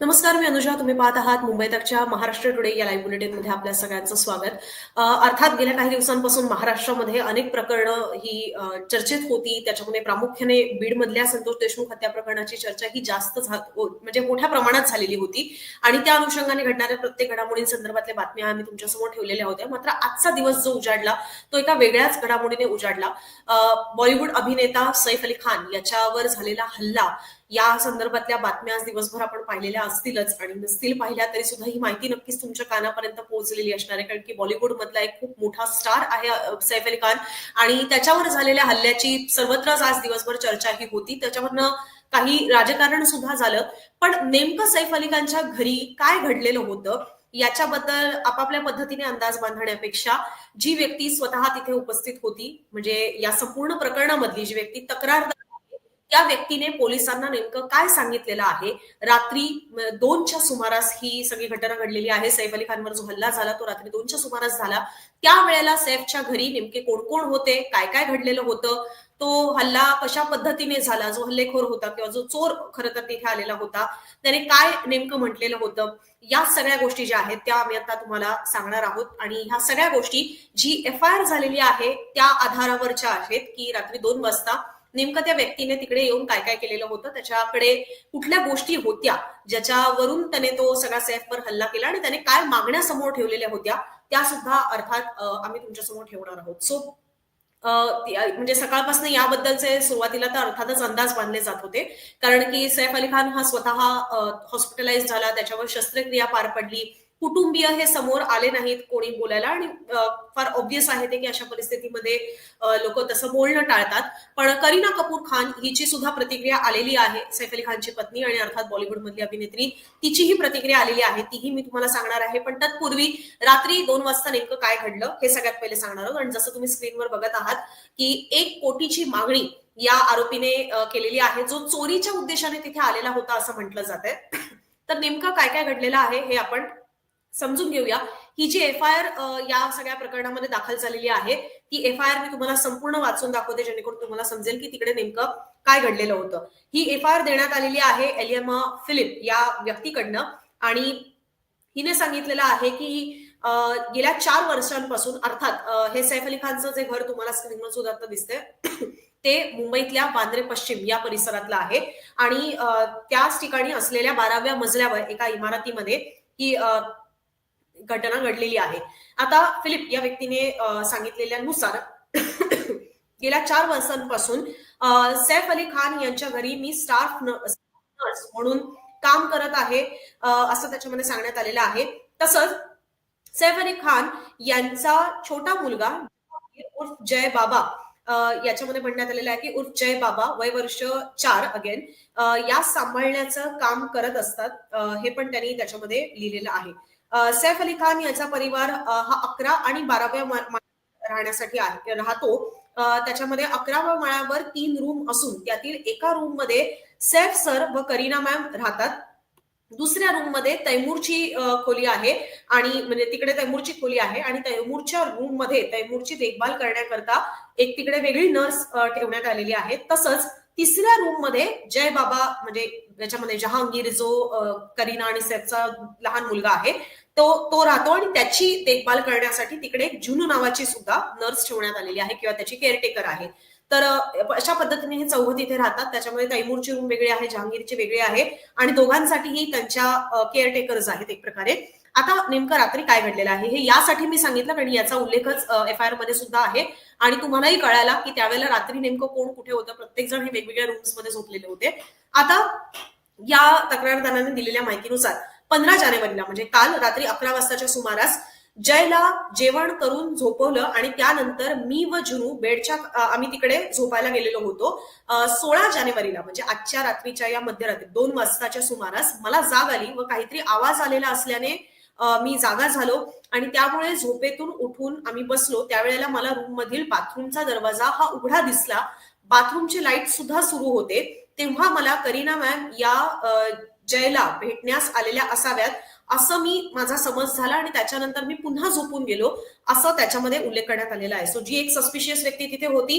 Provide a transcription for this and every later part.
नमस्कार मी अनुजा. तुम्ही पाहत आहात मुंबई तकच्या महाराष्ट्र टुडे या लाईव्ह बुलेटिनमध्ये आपल्या सगळ्यांचं स्वागत. अर्थात गेल्या काही दिवसांपासून महाराष्ट्रामध्ये अनेक प्रकरणं ही चर्चेत होती. त्याच्यामध्ये प्रामुख्याने बीडमधल्या संतोष देशमुख हत्या प्रकरणाची चर्चा ही जास्त म्हणजे मोठ्या प्रमाणात झालेली होती. आणि त्या अनुषंगाने घडणाऱ्या प्रत्येक घडामोडींसंदर्भातल्या बातम्या आम्ही तुमच्यासमोर ठेवलेल्या होत्या. मात्र आजचा दिवस जो उजाडला तो एका वेगळ्याच घडामोडीने उजाडला. बॉलिवूड अभिनेता सैफ अली खान याच्यावर झालेला हल्ला या संदर्भातल्या बातम्या आज दिवसभर आपण पाहिलेल्या असतीलच आणि नसतील पाहिल्या तरी सुद्धा ही माहिती नक्कीच तुमच्या कानापर्यंत पोहोचलेली असणार आहे. कारण की बॉलिवूड मधला एक खूप मोठा स्टार आहे सैफ अली खान. आणि त्याच्यावर झालेल्या हल्ल्याची सर्वत्रच आज दिवसभर चर्चा ही होती. त्याच्यावरनं काही राजकारण सुद्धा झालं. पण नेमकं सैफ अली खानच्या घरी काय घडलेलं होतं याच्याबद्दल आपापल्या पद्धतीने अंदाज बांधण्यापेक्षा जी व्यक्ती स्वतः तिथे उपस्थित होती म्हणजे या संपूर्ण प्रकरणामधली जी व्यक्ती तक्रार त्या व्यक्तीने पोलिसांना नेमकं काय सांगितलेलं आहे? रात्री दोनच्या सुमारास ही सगळी घटना घडलेली आहे. सैफ अली खानवर जो हल्ला झाला तो रात्री दोनच्या सुमारास झाला. त्यावेळेला सैफच्या घरी नेमके कोण कोण होते? काय काय घडलेलं होतं? तो हल्ला कशा पद्धतीने झाला? जो हल्लेखोर होता किंवा जो चोर खरं तर तिथे आलेला होता त्याने काय नेमकं म्हटलेलं होतं? या सगळ्या गोष्टी ज्या आहेत त्या आम्ही आता तुम्हाला सांगणार आहोत. आणि ह्या सगळ्या गोष्टी जी एफ आय आर झालेली आहे त्या आधारावरच्या आहेत की रात्री दोन वाजता नेमकं त्या व्यक्तीने तिकडे येऊन काय काय केलेलं होतं त्याच्याकडे कुठल्या गोष्टी होत्या ज्याच्यावरून त्याने तो सगळा सैफवर हल्ला केला आणि त्याने काय मागण्या समोर ठेवलेल्या होत्या त्या सुद्धा अर्थात आम्ही तुमच्यासमोर ठेवणार आहोत. सो म्हणजे सकाळपासून याबद्दलचे सुरुवातीला तर अर्थातच अंदाज बांधले जात होते. कारण की सैफ अली खान हा स्वतः हॉस्पिटलाइज झाला त्याच्यावर शस्त्रक्रिया पार पडली कुटुंबीय हे समोर आले नाहीत कोणी बोलायला. आणि फार ऑब्विस आहे ते की अशा परिस्थितीमध्ये लोक तसं बोलणं टाळतात. पण करीना कपूर खान हिची सुद्धा प्रतिक्रिया आलेली आहे सैफ अली खानची पत्नी आणि अर्थात बॉलिवूड मधली अभिनेत्री तिचीही प्रतिक्रिया आलेली आहे. तीही मी तुम्हाला सांगणार आहे. पण तत्पूर्वी रात्री दोन वाजता नेमकं काय घडलं हे सगळ्यात पहिले सांगणार आहोत. आणि जसं तुम्ही स्क्रीनवर बघत आहात की एक कोटीची मागणी या आरोपीने केलेली आहे जो चोरीच्या उद्देशाने तिथे आलेला होता असं म्हटलं जात आहे तर नेमकं काय काय घडलेलं आहे हे आपण समजून घेऊया. ही जी एफ आय आर या सगळ्या प्रकरणामध्ये दाखल झालेली आहे ती एफ आय आर मी तुम्हाला संपूर्ण वाचून दाखवते जेणेकरून तुम्हाला समजेल की तिकडे नेमकं काय घडलेलं होतं. ही एफ आय आर देण्यात आलेली आहे एलियमा फिलिप या व्यक्तीकडनं. आणि हिने सांगितलेलं आहे की गेल्या चार वर्षांपासून अर्थात हे सैफ अली खानचं जे घर तुम्हाला स्क्रीनवर सुद्धा आता दिसतंय ते मुंबईतल्या वांद्रे पश्चिम या परिसरातलं आहे. आणि त्याच ठिकाणी असलेल्या बाराव्या मजल्यावर एका इमारतीमध्ये ही अं, घटना घडलेली आहे. आता फिलिप या व्यक्तीने सांगितलेल्यानुसार गेल्या चार वर्षांपासून अं, सैफ अली खान यांच्या घरी मी स्टाफ नर्स म्हणून काम करत आहे असं त्याच्यामध्ये सांगण्यात आलेलं आहे. तसंच सैफ अली खान यांचा छोटा मुलगा उर्फ जय बाबा याच्यामध्ये म्हणण्यात आलेलं आहे की उर्फ जय बाबा वय वर्ष चार अगेन या सांभाळण्याचं काम करत असतात हे पण त्यांनी त्याच्यामध्ये लिहिलेलं आहे. सैफ अली खान याचा परिवार हा अकरा आणि बाराव्या राहण्यासाठी आहे राहतो. त्याच्यामध्ये अकराव्या माळ्यावर तीन रूम असून त्यातील एका रूममध्ये सैफ सर व करीना मॅम राहतात. दुसऱ्या रूममध्ये तैमूरची खोली आहे आणि म्हणजे तिकडे तैमूरची खोली आहे आणि तैमूरच्या रूममध्ये तैमूरची देखभाल करण्याकरता एक तिकडे वेगळी नर्स ठेवण्यात आलेली आहे. तसंच तिसऱ्या रूममध्ये जय बाबा म्हणजे ज्याच्यामध्ये जहांगीर जो करीना आणि सैफचा लहान मुलगा आहे तो तो राहतो आणि त्याची देखभाल करण्यासाठी तिकडे एक जुनू नावाची सुद्धा नर्स ठेवण्यात आलेली आहे किंवा त्याची केअरटेकर आहे. तर अशा पद्धतीने हे चौघ तिथे राहतात. त्याच्यामध्ये तैमूरची रूम वेगळी आहे जहांगीरची वेगळी आहे आणि दोघांसाठीही त्यांच्या केअरटेकर्स आहेत एक प्रकारे. आता नेमकं रात्री काय घडलेलं आहे हे यासाठी मी सांगितलं कारण याचा उल्लेखच एफ आय आरमध्ये सुद्धा आहे. आणि तुम्हालाही कळायला की त्यावेळेला रात्री नेमकं कोण कुठे होतं प्रत्येक जण हे वेगवेगळ्या रूम्समध्ये झोपलेले होते. आता या तक्रारदाराने दिलेल्या माहितीनुसार पंधरा जानेवारीला म्हणजे काल रात्री अकरा वाजताच्या सुमारास जयला जेवण करून झोपवलं आणि त्यानंतर मी व जुनू बेडच्या आम्ही तिकडे झोपायला गेलेलो होतो. सोळा जानेवारीला म्हणजे आजच्या रात्रीच्या या मध्यरात्री दोन वाजताच्या सुमारास मला जाग आली व काहीतरी आवाज आलेला असल्याने मी जागा झालो आणि त्यामुळे झोपेतून उठून आम्ही बसलो. त्यावेळेला मला रूम मधील बाथरूमचा दरवाजा हा उघडा दिसला. बाथरूमचे लाइट सुद्धा सुरू होते. तेव्हा मला करीना मॅम या जयला भेटण्यास आलेल्या असाव्यात. असं मी माझा समज झाला आणि त्याच्यानंतर मी पुन्हा झोपून गेलो असं त्याच्यामध्ये उल्लेख करण्यात आलेला आहे. सो जी एक सस्पिशियस व्यक्ती तिथे होती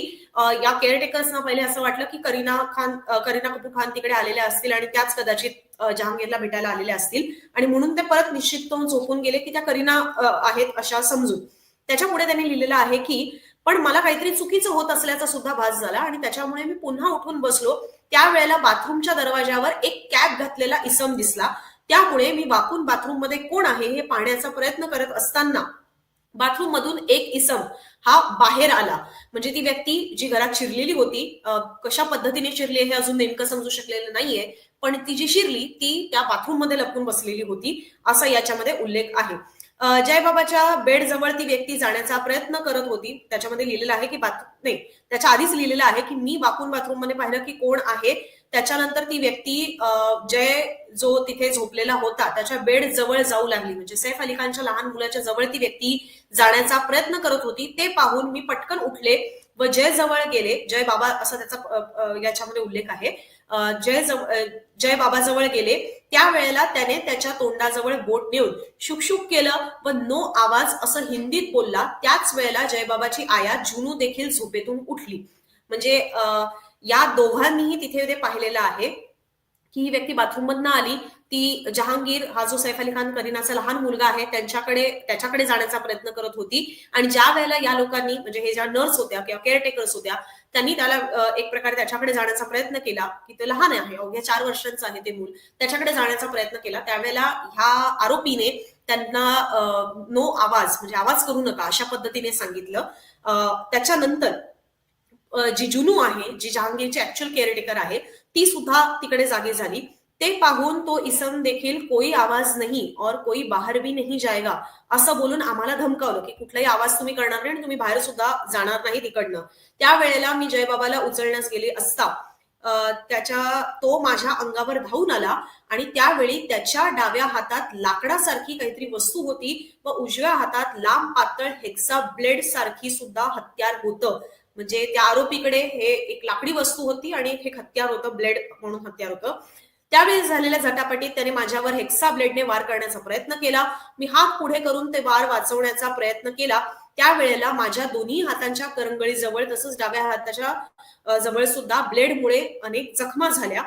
या केअरटेकर्सना पहिले असं वाटलं की करीना खान करीना कपूर खान तिकडे आलेल्या असतील आणि त्याच कदाचित जहांगीरला भेटायला आलेल्या असतील. आणि म्हणून ते परत निश्चित होऊन झोपून गेले की त्या करीना आहेत अशा समजून. त्याच्यामुळे त्यांनी लिहिलेलं आहे की पण मला काहीतरी चुकीचं होत असल्याचा सुद्धा भास झाला आणि त्याच्यामुळे मी पुन्हा उठून बसलो. त्यावेळेला बाथरूमच्या दरवाजावर एक कॅप घातलेला इसम दिसला. त्यामुळे मी वाकून बाथरूममध्ये कोण आहे हे पाहण्याचा प्रयत्न करत असताना बाथरूम मधून एक इसम हा बाहेर आला. म्हणजे ती व्यक्ती जी घरात शिरलेली होती कशा पद्धतीने शिरली हे अजून नेमकं समजू शकलेलं नाहीये पण ती जी शिरली ती त्या बाथरूममध्ये लपून बसलेली होती असा याच्यामध्ये उल्लेख आहे. जयबाबाच्या बेड जवळ ती व्यक्ती जाण्याचा प्रयत्न करत होती. त्याच्यामध्ये लिहिलेलं आहे की बाथ नाही त्याच्या आधीच लिहिलेलं आहे की मी वाकून बाथरूममध्ये पाहिलं की कोण आहे त्याच्यानंतर ती व्यक्ती जय जो तिथे झोपलेला होता त्याच्या बेड जवळ जाऊ लागली. म्हणजे सैफ अली खानच्या लहान मुलाच्या जवळ ती व्यक्ती जाण्याचा प्रयत्न करत होती. ते पाहून मी पटकन उठले व जय जवळ गेले जय बाबा असा त्याचा याच्यामध्ये उल्लेख आहे. जय जव जय बाबा जवळ गेले त्यावेळेला त्याने त्याच्या तोंडाजवळ बोट नेऊन शुकशुक केलं व नो आवाज असं हिंदीत बोलला. त्याच वेळेला जयबाबाची आया जुनू देखील झोपेतून उठली. म्हणजे अं या दोघांनीही तिथे ते पाहिलेलं आहे की ही व्यक्ती बाथरूम मधनं आली. ती जहांगीर हा जो सैफ अली खान करीनाचा लहान मुलगा आहे त्यांच्याकडे त्याच्याकडे जाण्याचा प्रयत्न करत होती. आणि ज्या वेळेला या लोकांनी म्हणजे हे ज्या नर्स होत्या किंवा केअरटेकर्स होत्या त्यांनी त्याला एक प्रकारे त्याच्याकडे जाण्याचा प्रयत्न केला की ते लहान आहे अवघ्या चार वर्षांचं आहे ते मूल. त्याच्याकडे जाण्याचा प्रयत्न केला. त्यावेळेला ह्या आरोपीने त्यांना नो आवाज म्हणजे आवाज करू नका अशा पद्धतीने सांगितलं. त्याच्यानंतर जी जुनू आहे जी जहांगीरची ऍक्च्युअल केअरटेकर आहे ती सुद्धा तिकडे जागी झाली. ते पाहून तो इसम देखील कोई आवाज नाही और कोई बाहेर भी नाही जायगा असं बोलून आम्हाला धमकावलं की कुठलाही आवाज तुम्ही करणार नाही आणि तुम्ही बाहेर सुद्धा जाणार नाही तिकडनं. त्यावेळेला मी जयबाबाला उचलण्यास गेले असता त्याच्या तो माझ्या अंगावर धावून आला आणि त्यावेळी त्याच्या डाव्या हातात लाकडासारखी काहीतरी वस्तू होती व उजव्या हातात लांब पातळ हेक्सा ब्लेड सारखी सुद्धा हत्यार होतं. म्हणजे त्या आरोपीकडे हे एक लाकडी वस्तू होती आणि हे हत्यार होतं ब्लेड म्हणून हत्यार होतं. त्यावेळी झालेल्या झटापटीत त्याने माझ्यावर हेक्सा ब्लेडने वार करण्याचा प्रयत्न केला. मी हात पुढे करून ते वार वाचवण्याचा प्रयत्न केला. त्यावेळेला माझ्या दोन्ही हातांच्या करंगळी जवळ तसंच डाव्या हाताच्या जवळ सुद्धा ब्लेडमुळे अनेक जखमा झाल्या.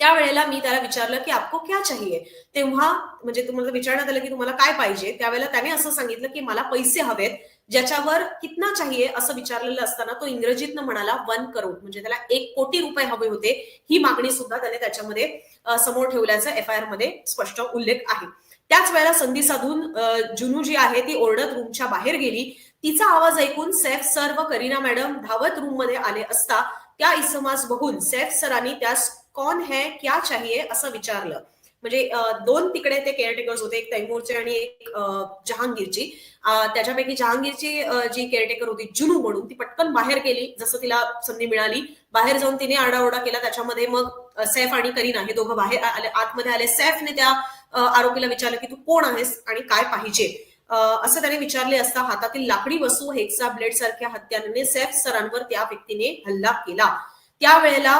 त्यावेळेला मी त्याला विचारलं की आपको क्या चाहिए? तेव्हा म्हणजे तुम्हाला विचारण्यात आलं की तुम्हाला काय पाहिजे? त्यावेळेला त्याने असं सांगितलं की मला पैसे हवेत. ज्याच्यावर कितना चाहिए असं विचारलेलं असताना तो इंग्रजीतनं म्हणाला वन करोड. म्हणजे त्याला एक कोटी रुपये हवे होते. ही मागणी सुद्धा त्याने त्याच्यामध्ये समोर ठेवल्याचा एफ आय आरमध्ये स्पष्ट उल्लेख आहे. त्याच वेळेला संधी साधून जुनू जी आहे ती ओरडत रूमच्या बाहेर गेली. तिचा आवाज ऐकून सैफ सर व करीना मॅडम धावत रूममध्ये आले असता त्या इसमास बघून सैफ सरांनी त्यास कौन है? क्या चाहिए? असं विचारलं. म्हणजे दोन तिकडे ते केअरटेकर्स होते एक तैमूरचे आणि एक जहांगीरची. त्याच्यापैकी जहांगीरची जी केअरटेकर होती जुनू म्हणून ती पटकन बाहेर गेली जसं तिला संधी मिळाली. बाहेर जाऊन तिने आरडाओरडा केला त्याच्यामध्ये मग सैफ आणि करीना हे दोघं बाहेर आले आतमध्ये आले. सैफने त्या आरोपीला विचारलं की तू कोण आहेस आणि काय पाहिजे? असं त्याने विचारले असता हातातील लाकडी वस्तू हेक्सा ब्लेड सारख्या हत्याराने सैफ सरांवर त्या व्यक्तीने हल्ला केला. त्यावेळेला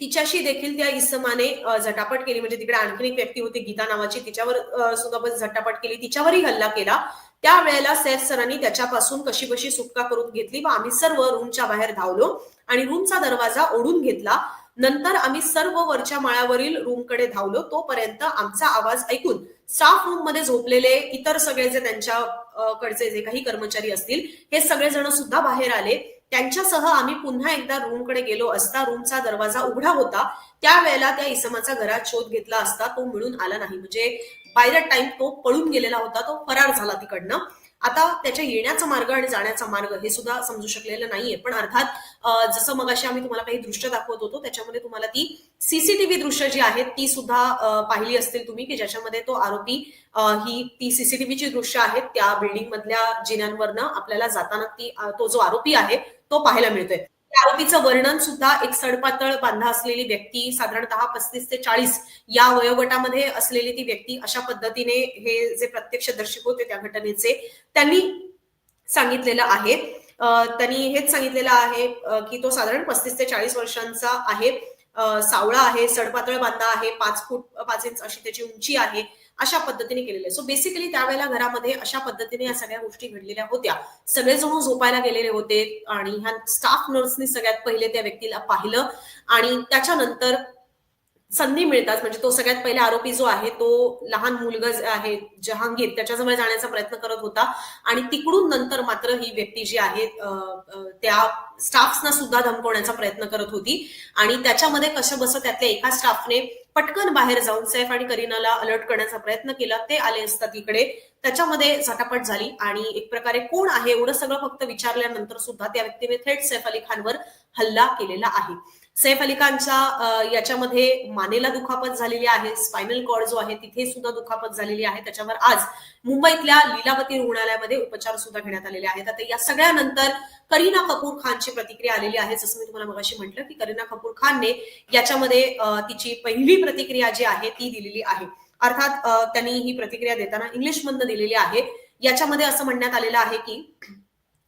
तिच्याशी देखील त्या इसमाने झटापट केली. म्हणजे तिकडे आणखीन एक व्यक्ती होती गीता नावाची. तिच्यावर सुद्धा पण झटापट केली. तिच्यावरही हल्ला केला. त्यावेळेला सैफ सरांनी त्याच्यापासून कशी बशी सुटका करून घेतली व आम्ही सर्व रूमच्या बाहेर धावलो आणि रूमचा दरवाजा ओढून घेतला. नंतर आम्ही सर्व वरच्या माळ्यावरील रूमकडे धावलो. तोपर्यंत आमचा आवाज ऐकून स्टाफ रूममध्ये झोपलेले इतर सगळे जे त्यांच्या कडचे जे काही कर्मचारी असतील हे सगळेजण सुद्धा बाहेर आले. त्यांच्यासह आम्ही पुन्हा एकदा रूमकडे गेलो असता रूमचा दरवाजा उघडा होता. त्यावेळेला त्या इसमाचा घरात शोध घेतला असता तो मिळून आला नाही. म्हणजे बाय द टाइम तो पळून गेलेला होता तो फरार झाला तिकडनं. आता त्याच्या येण्याचा मार्ग आणि जाण्याचा मार्ग हे सुद्धा समजू शकलेलं नाहीये. पण अर्थात जसं मग आम्ही तुम्हाला काही दृश्य दाखवत होतो त्याच्यामध्ये तुम्हाला ती सीसीटीव्ही दृश्य जी आहेत ती सुद्धा पाहिली असतील तुम्ही की ज्याच्यामध्ये तो आरोपी ही ती सीसीटीव्हीची दृश्य आहेत त्या बिल्डिंग मधल्या जिन्यांवरनं आपल्याला जाताना ती तो जो आरोपी आहे तो पाहायला मिळतोय. आरोपीचं वर्णन सुद्धा एक सडपातळ बांधा असलेली व्यक्ती साधारणतः पस्तीस ते चाळीस या वयोगटामध्ये असलेली ती व्यक्ती अशा पद्धतीने हे जे प्रत्यक्षदर्शी होते त्या घटनेचे त्यांनी सांगितलेलं आहे. त्यांनी हेच सांगितलेलं आहे की तो साधारण पस्तीस ते चाळीस वर्षांचा आहे. सावळा आहे सडपातळ बांधा आहे पाच फूट पाच इंच अशी त्याची उंची आहे. अशा पद्धतीने केलेलं. आहे सो बेसिकली त्यावेळेला घरामध्ये अशा पद्धतीने या सगळ्या गोष्टी घडलेल्या होत्या. सगळेजण झोपायला गेलेले होते आणि ह्या स्टाफ नर्सनी सगळ्यात पहिले त्या व्यक्तीला पाहिलं आणि त्याच्यानंतर संधी मिळतात. म्हणजे तो सगळ्यात पहिले आरोपी जो आहे तो लहान मुलगा आहे जहांगीर त्याच्याजवळ जाण्याचा प्रयत्न करत होता आणि तिकडून नंतर मात्र ही व्यक्ती जी आहे त्या स्टाफना सुद्धा धमकवण्याचा प्रयत्न करत होती आणि त्याच्यामध्ये कसं बसं त्यातल्या एका स्टाफने पटकन बाहेर जाऊन सैफ आणि करीनाला अलर्ट करण्याचा प्रयत्न केला. ते आले असतात इकडे. त्याच्यामध्ये झटापट झाली आणि एक प्रकारे कोण आहे एवढं सगळं फक्त विचारल्यानंतर सुद्धा त्या व्यक्तीने थेट सैफ अली खानवर हल्ला केलेला आहे. सैफ अली खानच्या याच्यामध्ये मानेला दुखापत झालेली आहे स्पायनल कॉर्ड जो आहे तिथे सुद्धा दुखापत झालेली आहे. त्याच्यावर आज मुंबईतल्या लीलावती रुग्णालयामध्ये उपचार सुद्धा घेण्यात आलेले आहेत. आता या सगळ्यानंतर करीना कपूर खानची प्रतिक्रिया आलेली आहे. जसं मी तुम्हाला मगाशी म्हटलं की करीना कपूर खानने याच्यामध्ये तिची पहिली प्रतिक्रिया जी आहे ती दिलेली आहे. अर्थात त्यांनी ही प्रतिक्रिया देताना इंग्लिश मधनं दिलेली आहे. याच्यामध्ये असं म्हणण्यात आलेलं आहे की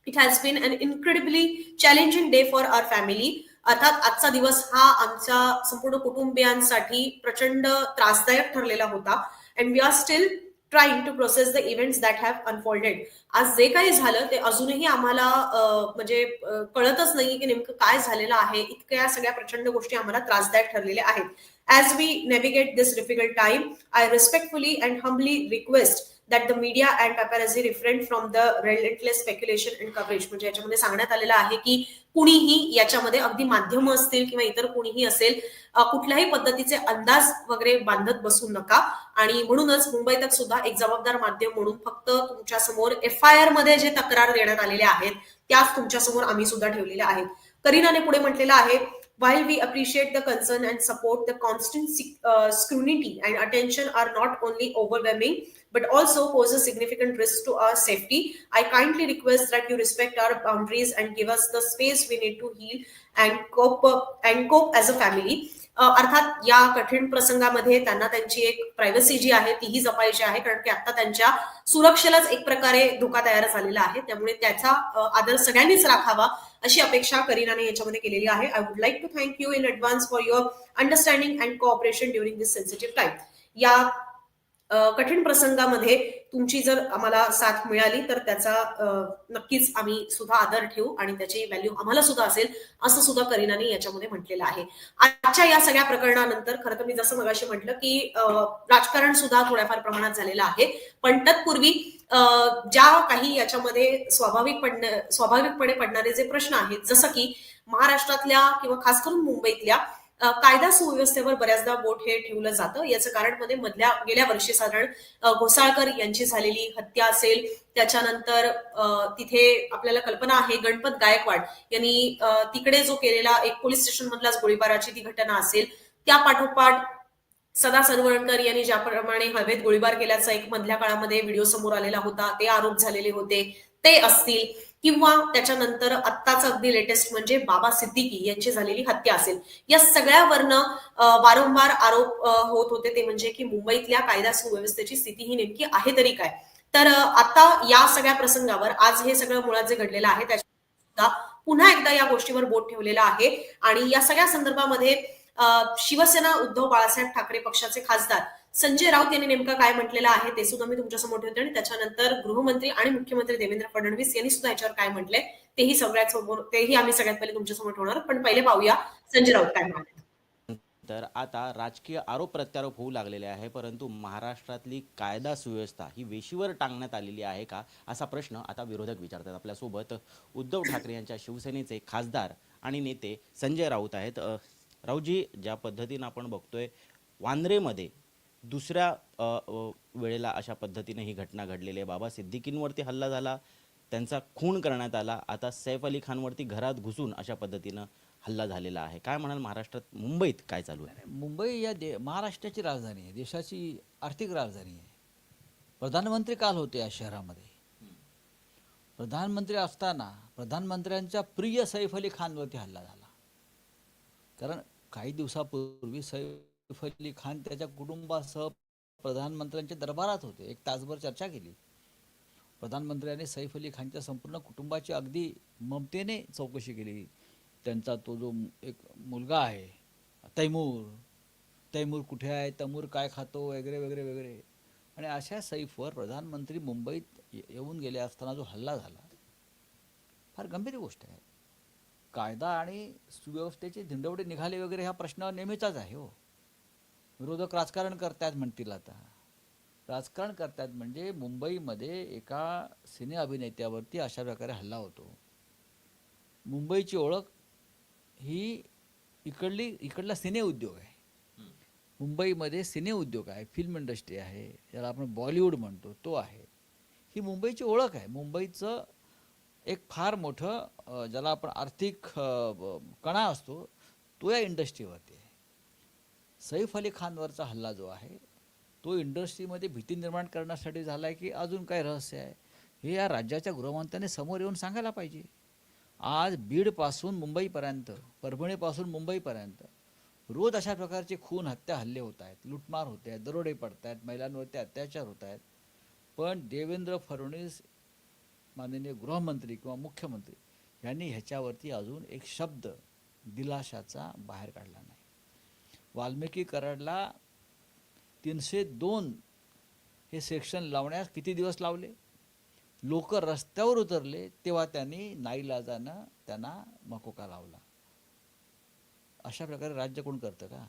it has been an incredibly challenging day for our family अर्थात आजचा दिवस हा आमच्या संपूर्ण कुटुंबियांसाठी प्रचंड त्रासदायक ठरलेला होता. And we are still trying to process the events that have unfolded आज जे काही झालं ते अजूनही आम्हाला म्हणजे कळतच नाही की नेमकं काय झालेलं आहे. इतक्या सगळ्या प्रचंड गोष्टी आम्हाला त्रासदायक ठरलेल्या आहेत. As we navigate this difficult time I respectfully and humbly request that the media and paparazzi refrain from the relentless speculation and coverage म्हणजे याच्यामध्ये सांगण्यात आलेलं आहे की कुणीही याच्यामध्ये अगदी माध्यम असतील किंवा इतर कुणीही असेल कुठल्याही पद्धतीचे अंदाज वगैरे बांधत बसू नका. आणि म्हणूनच मुंबईतच सुद्धा एक जबाबदार माध्यम म्हणून फक्त तुमच्यासमोर एफ आय आरमध्ये जे तक्रार देण्यात आलेल्या आहेत त्याच तुमच्यासमोर आम्ही सुद्धा ठेवलेल्या आहेत. करीनाने पुढे म्हटलेलं आहे while we appreciate the concern and support the constant uh, scrutiny and attention are not only overwhelming but also pose a significant risk to our safety. I kindly request that you respect our boundaries and give us the space we need to heal and cope and cope as a family अर्थात या कठीण प्रसंगामध्ये त्यांना त्यांची एक privacy जी आहे तीही जपायची आहे. कारण की आता त्यांच्या सुरक्षेलाच एक प्रकारे धोका तयार झालेला आहे. त्यामुळे त्याचा आदर सगळ्यांनीच राखावा अशी अपेक्षा करीनाने याच्यामध्ये केलेली आहे. I would like to thank you in advance for your understanding and cooperation during this sensitive time या कठीण प्रसंगामध्ये तुमची जर आम्हाला साथ मिळाली तर त्याचा नक्कीच आम्ही सुद्धा आदर ठेवू आणि त्याची व्हॅल्यू आम्हाला सुद्धा असेल असं सुद्धा करीनाने याच्यामध्ये म्हटलेलं आहे. आजच्या या सगळ्या प्रकरणानंतर खरं तर मी जसं मगाशी म्हटलं की राजकारण सुद्धा थोड्याफार प्रमाणात झालेलं आहे. पण तत्पूर्वी अ, ज्या काही याच्यामध्ये स्वाभाविक पडण स्वाभाविकपणे पडणारे जे प्रश्न आहेत जसं की महाराष्ट्रातल्या किंवा खास करून मुंबईतल्या कायदा सुव्यवस्थेवर बऱ्याचदा बोट हे ठेवलं जातं. याचं कारण मध्ये मधल्या गेल्या वर्षी साधारण घोसाळकर यांची झालेली हत्या असेल त्याच्यानंतर अ, तिथे आपल्याला कल्पना आहे गणपत गायकवाड यांनी तिकडे जो केलेला एक पोलीस स्टेशन मधलाच गोळीबाराची ती घटना असेल त्या पाठोपाठ सदा सनवणकर यांनी ज्याप्रमाणे हवेत गोळीबार केल्याचा एक मधल्या काळामध्ये व्हिडिओ समोर आलेला होता ते आरोप झालेले होते. ते असतील. किंवा त्याच्यानंतर आत्ताच अगदी लेटेस्ट म्हणजे बाबा सिद्दीकी यांची झालेली हत्या असेल. या सगळ्यावरनं वारंवार आरोप होत होते ते म्हणजे की मुंबईतल्या कायदा सुव्यवस्थेची स्थिती ही नेमकी आहे तरी काय? तर आता या सगळ्या प्रसंगावर आज हे सगळं मुळात जे घडलेलं आहे त्याच्या पुन्हा एकदा या गोष्टीवर बोट ठेवलेला आहे. आणि या सगळ्या संदर्भामध्ये शिवसेना उद्धव बाळासाहेब ठाकरे पक्षाचे खासदार संजय राऊत यांनी नेमकं काय म्हटलेलं आहे ते सुद्धा मी तुमच्यासमोर ठेवते आणि त्याच्यानंतर गृहमंत्री आणि मुख्यमंत्री देवेंद्र फडणवीस यांनी सुद्धा याच्यावर काय म्हटलंय तेही सगळ्यात समोर तेही आम्ही सगळ्यात पहिले तुमच्यासमोर ठेवणार पण पहिले पाहूया संजय राऊत काय म्हणाले. तर आता राजकीय आरोप प्रत्यारोप होऊ लागलेले आहे परंतु महाराष्ट्रातली कायदा सुव्यवस्था ही वेशीवर टांगण्यात आलेली आहे का असा प्रश्न आता विरोधक विचारतात. आपल्यासोबत उद्धव ठाकरे यांच्या शिवसेनेचे खासदार आणि नेते संजय राऊत आहेत. अ, राऊतजी ज्या पद्धतीनं आपण बघतोय वांद्रेमध्ये दुसऱ्या वेळेला अशा पद्धतीने ही घटना घडलेली आहे. बाबा सिद्दीकींवरती हल्ला झाला त्यांचा खून करण्यात आला आता सैफ अली खानवरती घरात घुसून अशा पद्धतीनं हल्ला झालेला आहे. काय म्हणाल महाराष्ट्रात मुंबईत काय चालू आहे? मुंबई या दे महाराष्ट्राची राजधानी आहे देशाची आर्थिक राजधानी आहे. प्रधानमंत्री काल होते या शहरामध्ये. प्रधानमंत्री असताना प्रधानमंत्र्यांच्या प्रिय सैफ अली खानवरती हल्ला झाला. कारण काही दिवसापूर्वी सैफ अली खान त्याच्या कुटुंबासह प्रधानमंत्र्यांच्या दरबारात होते. एक तासभर चर्चा केली. प्रधानमंत्र्यांनी सैफ अली खानच्या संपूर्ण कुटुंबाची अगदी ममतेने चौकशी केली. त्यांचा तो जो एक मुलगा आहे तैमूर तैमूर कुठे आहे तैमूर काय खातो वगैरे वगैरे वगैरे. आणि अशा सैफवर प्रधानमंत्री मुंबईत येऊन गेले असताना जो हल्ला झाला फार गंभीर गोष्ट आहे. कायदा आणि सुव्यवस्थेचे धिंडवडे निघाले वगैरे हा प्रश्न नेहमीचाच आहे हो. विरोधक राजकारण करतायत म्हणतील आता. राजकारण करतायत म्हणजे मुंबईमध्ये एका सिने अभिनेत्यावरती अशा प्रकारे हल्ला होतो. मुंबईची ओळख ही इकडली इकडला सिने उद्योग आहे. मुंबईमध्ये सिने उद्योग आहे फिल्म इंडस्ट्री आहे ज्याला आपण बॉलिवूड म्हणतो तो आहे. ही मुंबईची ओळख आहे. मुंबईचं एक फार मोठं ज्याला आपण आर्थिक कणा असतो तो या इंडस्ट्रीवरती आहे. सैफ अली खानवरचा हल्ला जो आहे तो इंडस्ट्रीमध्ये भीती निर्माण करण्यासाठी झाला आहे की अजून काय रहस्य आहे? हे या राज्याच्या गृहमंत्र्याने समोर येऊन सांगायला पाहिजे. आज बीडपासून मुंबईपर्यंत परभणीपासून मुंबईपर्यंत रोज अशा प्रकारचे खून हत्या हल्ले होत आहेत. लुटमार होत आहेत दरोडे पडत आहेत महिलांवरती अत्याचार होत आहेत. पण देवेंद्र फडणवीस माननीय गृहमंत्री किंवा मुख्यमंत्री यांनी ह्याच्यावरती अजून एक शब्द दिलाशाचा बाहेर काढला नाही. वाल्मिकी कराडला तीनशे दोन हे सेक्शन लावण्यास किती दिवस लावले? लोक रस्त्यावर उतरले तेव्हा त्यांनी नाईलाजानं त्यांना मकोका लावला. अशा प्रकारे राज्य कोण करतं का?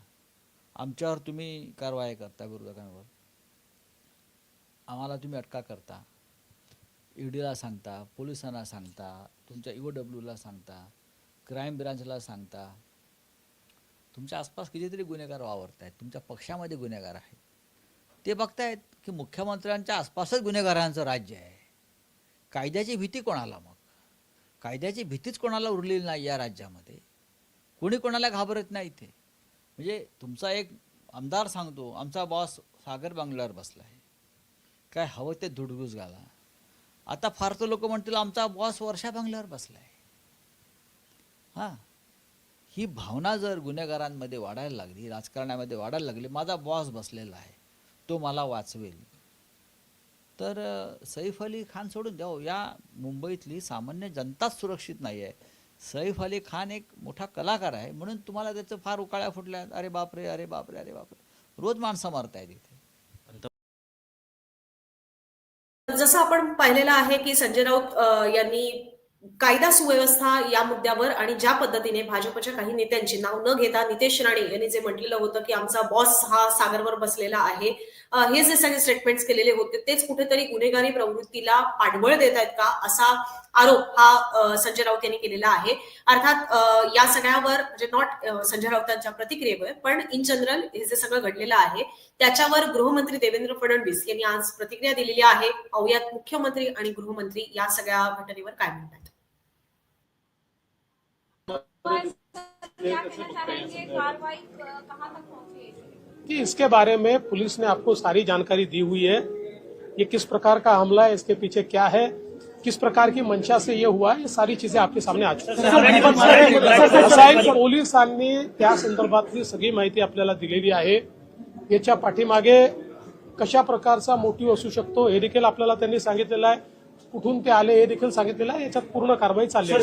आमच्यावर तुम्ही कारवाई करता विरोधकांवर. आम्हाला तुम्ही अटका करता. ईडीला सांगता पोलिसांना सांगता तुमच्या यू डब्ल्यूला सांगता क्राईम ब्रांचला सांगता. तुमच्या आसपास कितीतरी गुन्हेगार वावरत आहेत तुमच्या पक्षामध्ये गुन्हेगार आहेत. ते बघतायत की मुख्यमंत्र्यांच्या आसपासच गुन्हेगारांचं राज्य आहे. कायद्याची भीती कोणाला मग? कायद्याची भीतीच कोणाला उरलेली नाही या राज्यामध्ये? कोणी कोणाला घाबरत नाही इथे? म्हणजे तुमचा एक आमदार सांगतो आमचा बॉस सागर बांगल्यावर बसला आहे काय हवं ते धुडगूस घाला. आता फार तर लोक म्हणतील आमचा बॉस वर्षा बांगल्यावर बसला आहे हां. ही भावना जर गुन्हेगारांमध्ये वाढायला लागली राजकारणामध्ये वाढायला लागली माझा बॉस बसलेला आहे तो मला वाचवेल. तर सैफ अली खान सोडून द्या या मुंबईतली सामान्य जनताच सुरक्षित नाही आहे सैफ अली खान एक मोठा कलाकार आहे म्हणून तुम्हाला त्याचं फार उकाळ्या फुटल्या अरे बापरे अरे बापरे अरे बापरे. रोज माणसं मारतायत इथे. जसं आपण पाहिलेलं आहे की संजय राऊत यांनी कायदा सुव्यवस्था या मुद्द्यावर आणि ज्या पद्धतीने भाजपच्या काही नेत्यांची नाव न घेता नितेश राणे यांनी जे म्हटलेलं होतं की आमचा बॉस हा सागरवर बसलेला आहे. हे जे सगळे स्टेटमेंट्स केलेले होते तेच कुठेतरी गुन्हेगारी प्रवृत्तीला पाठबळ देत आहेत का असा आरोप हा संजय राऊत यांनी केलेला आहे. अर्थात या सगळ्यावर म्हणजे नॉट संजय राऊतांच्या प्रतिक्रियेवर पण इन जनरल हे जे सगळं घडलेलं आहे त्याच्यावर गृहमंत्री देवेंद्र फडणवीस यांनी आज प्रतिक्रिया दिलेली आहे. औयात मुख्यमंत्री आणि गृहमंत्री या सगळ्या घटनेवर काय म्हणतात. कि इसके बारे में पुलिस ने आपको सारी जानकारी दी हुई है। ये किस प्रकार का हमला है, इसके पीछे क्या है, किस प्रकार की मंशा से ये हुआ, ये सारी चीज़ें आपके सामने आ चुकी की पोलिसांनी त्या संदर्भातली सगळी माहिती आपल्याला दिलेली आहे। याच्या पाठीमागे कशा प्रकारचा मोटिव्ह असू शकतो, हे देखील आपल्याला त्यांनी सांगितलेलं आहे। कुठून ते आले हे देखील सांगितलेलं आहे याच्यात पूर्ण कारवाई चालली आहे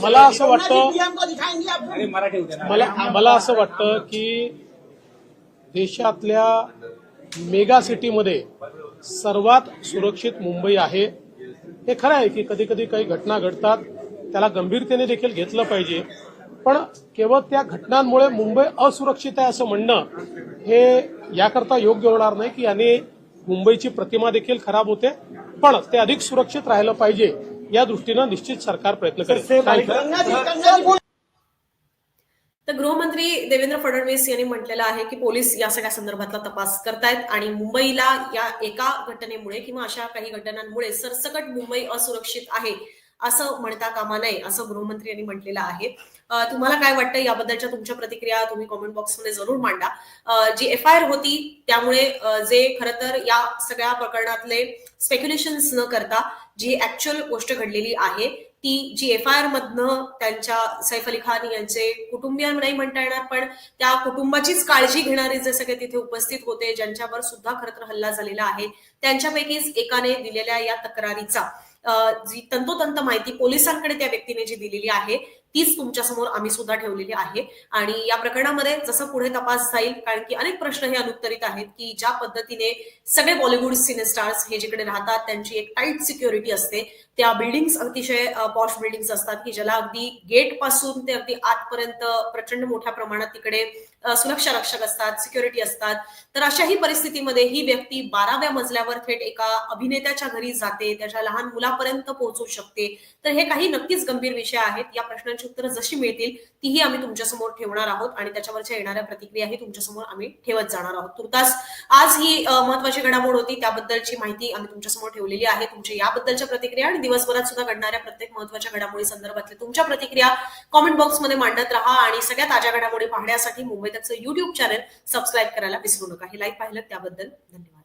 मला असं वाटतं अरे मराठी होते ना मला मला असं वाटतं की देशातल्या मेगा सिटीमध्ये सर्वात सुरक्षित मुंबई आहे हे खरं आहे की कधी कधी काही घटना घडतात त्याला गंभीरतेने देखील घेतलं पाहिजे पण केवळ त्या घटनांमुळे मुंबई असुरक्षित आहे असं म्हणणं हे याकरता योग्य होणार नाही की याने मुंबईची प्रतिमा देखील खराब होते. पण ते अधिक सुरक्षित राहिलं पाहिजे या दृष्टीनं निश्चित सरकार प्रयत्न करेल. तर गृहमंत्री देवेंद्र फडणवीस यांनी म्हटलेलं आहे की पोलीस या सगळ्या संदर्भातला तपास करतायत आणि मुंबईला या एका घटनेमुळे किंवा अशा काही घटनांमुळे सरसकट मुंबई असुरक्षित आहे. असं म्हणता कामा नये असं गृहमंत्री यांनी म्हटलेलं आहे. तुम्हाला काय वाटतं? याबद्दलच्या तुमच्या प्रतिक्रिया तुम्ही कॉमेंट बॉक्समध्ये जरूर मांडा. जी एफ आय आर होती त्यामुळे जे खरं तर या सगळ्या प्रकरणातले स्पेक्युलेशन्स न करता जी ऍक्च्युअल गोष्ट घडलेली आहे ती जी एफ आय आर मधनं त्यांच्या सैफ अली खान यांचे कुटुंबीय नाही म्हणता येणार पण त्या कुटुंबाचीच काळजी घेणारे जे सगळे तिथे उपस्थित होते ज्यांच्यावर सुद्धा खरं तर हल्ला झालेला आहे त्यांच्यापैकीच एकाने दिलेल्या या तक्रारीचा. जी तंतोतंत माहिती पोलिसांकडे त्या व्यक्तीने जी दिलेली आहे तीच तुमच्यासमोर आम्ही सुद्धा ठेवलेली आहे. आणि या प्रकरणामध्ये जसं पुढे तपास जाईल कारण की अनेक प्रश्न हे अनुत्तरित आहेत की ज्या पद्धतीने सगळे बॉलिवूड सिनेस्टार्स हे जिकडे राहतात त्यांची एक टाईट सिक्युरिटी असते. त्या बिल्डिंग्स अतिशय पॉश बिल्डिंग्स असतात की ज्याला अगदी गेटपासून ते अगदी आतपर्यंत प्रचंड मोठ्या प्रमाणात तिकडे सुरक्षा रक्षक असतात सिक्युरिटी असतात तर अशाही परिस्थितीमध्ये ही व्यक्ती बाराव्या मजल्यावर थेट एका अभिनेत्याच्या घरी जाते त्याच्या लहान मुलापर्यंत पोहोचू शकते. तर हे काही नक्कीच गंभीर विषय आहेत. या प्रश्नांची उत्तरं जशी मिळतील तीही आम्ही तुमच्यासमोर ठेवणार आहोत आणि त्याच्यावरच्या येणाऱ्या प्रतिक्रियाही तुमच्यासमोर आम्ही ठेवत जाणार आहोत. तुर्तास आज ही महत्वाची घडामोड होती त्याबद्दलची माहिती आम्ही तुमच्यासमोर ठेवलेली आहे. तुमच्या याबद्दलच्या प्रतिक्रिया आणि दिवसभरात सुद्धा घडणाऱ्या प्रत्येक महत्त्वाच्या घडामोडी संदर्भातल्या तुमच्या प्रतिक्रिया कॉमेंट बॉक्समध्ये मांडत राहा आणि सगळ्या ताज्या घडामोडी पाहण्यासाठी मुंबई त्याचं युट्यूब चॅनल सबस्क्राईब करायला विसरू नका. हे लाईव्ह पाहिलं त्याबद्दल धन्यवाद.